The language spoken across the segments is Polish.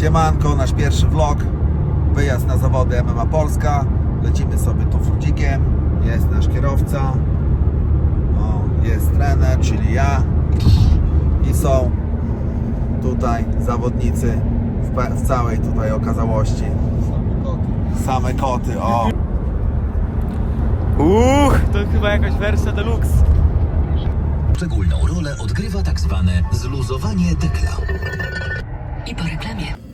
Siemanko, nasz pierwszy vlog. Wyjazd na zawody MMA Polska. Lecimy sobie tu Frudzikiem. Jest nasz kierowca. O, jest trener, czyli ja. I są tutaj zawodnicy w, w całej tutaj okazałości. Same koty, o. Uch, to chyba jakaś wersja deluxe. Szczególną rolę odgrywa tak zwane zluzowanie dekla. I po reklamie.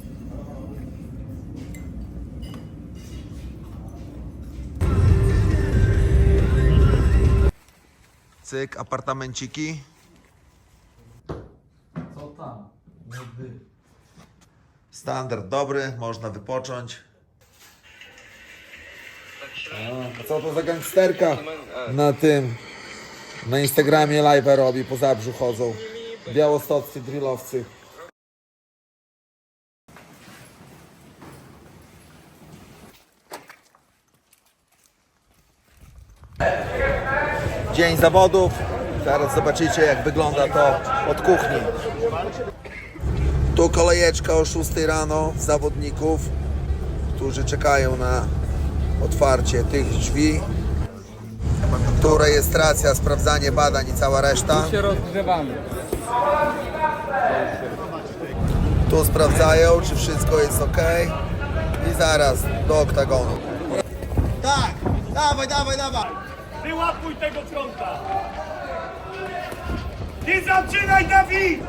Cyk, apartamenciki. Co tam? Standard dobry, można wypocząć. A co to za gangsterka na tym, na Instagramie live robi, po Zabrzu chodzą. Białostoccy drillowcy. Dzień zawodów. Zaraz zobaczycie jak wygląda to od kuchni. Tu kolejeczka o 6 rano zawodników, którzy czekają na otwarcie tych drzwi. Tu rejestracja, sprawdzanie badań i cała reszta. się rozgrzewamy. Tu sprawdzają, czy wszystko jest ok. I zaraz do oktagonu. Tak, dawaj, dawaj, dawaj. Wyłapuj tego fronta! Ty zaczynaj, Dawid!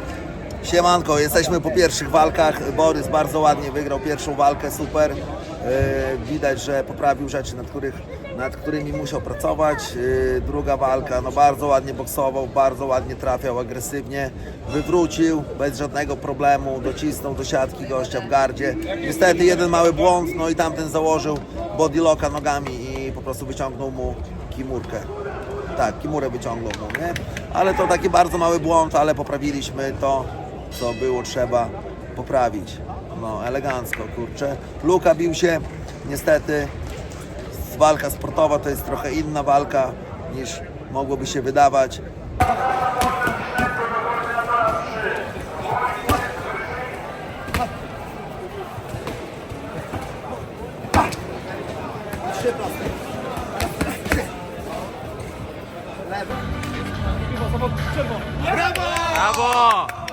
Siemanko, jesteśmy po pierwszych walkach. Borys bardzo ładnie wygrał pierwszą walkę, super. Yy, widać, że poprawił rzeczy, nad, których, nad którymi musiał pracować. Yy, druga walka, no bardzo ładnie boksował, bardzo ładnie trafiał, agresywnie. Wywrócił bez żadnego problemu, docisnął do siatki gościa w gardzie. Niestety jeden mały błąd, no i tamten założył bodylocka nogami i po prostu wyciągnął mu kimurkę. Tak, kimurę wyciągnął mu, nie? Ale to taki bardzo mały błąd, ale poprawiliśmy to, co było trzeba poprawić. No, elegancko, kurczę. Luka bił się, niestety, walka sportowa to jest trochę inna walka niż mogłoby się wydawać. 네. 브라보! 브라보!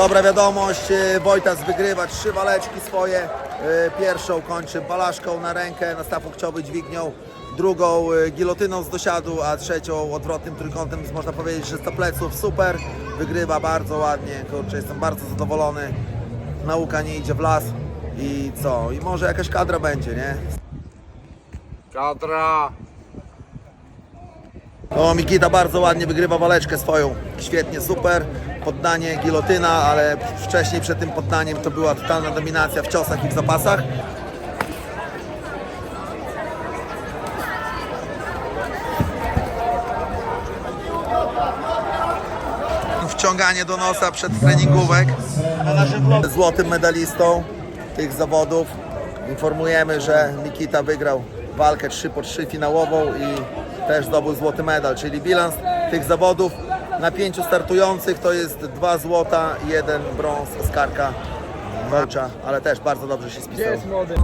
Dobra wiadomość, e, Wojtas wygrywa trzy waleczki swoje. E, Pierwszą kończy balaszką na rękę, na staw łokciowy dźwignią, drugą e, gilotyną z dosiadu, a trzecią odwrotnym trójkątem, więc można powiedzieć, że z pleców super. Wygrywa bardzo ładnie, kurczę, jestem bardzo zadowolony. Nauka nie idzie w las i co? I może jakaś kadra będzie, nie? Kadra! O, Mikita bardzo ładnie wygrywa waleczkę swoją. Świetnie, super. Poddanie, gilotyna, ale wcześniej przed tym poddaniem to była totalna dominacja w ciosach i w zapasach. Wciąganie do nosa przed treningówek. Złotym medalistą tych zawodów. Informujemy, że Nikita wygrał walkę 3 po 3 finałową i też zdobył złoty medal, czyli bilans tych zawodów na pięciu startujących to jest dwa złota jeden brąz Oskarka Walcza, ale też bardzo dobrze się spisał. Jest młody.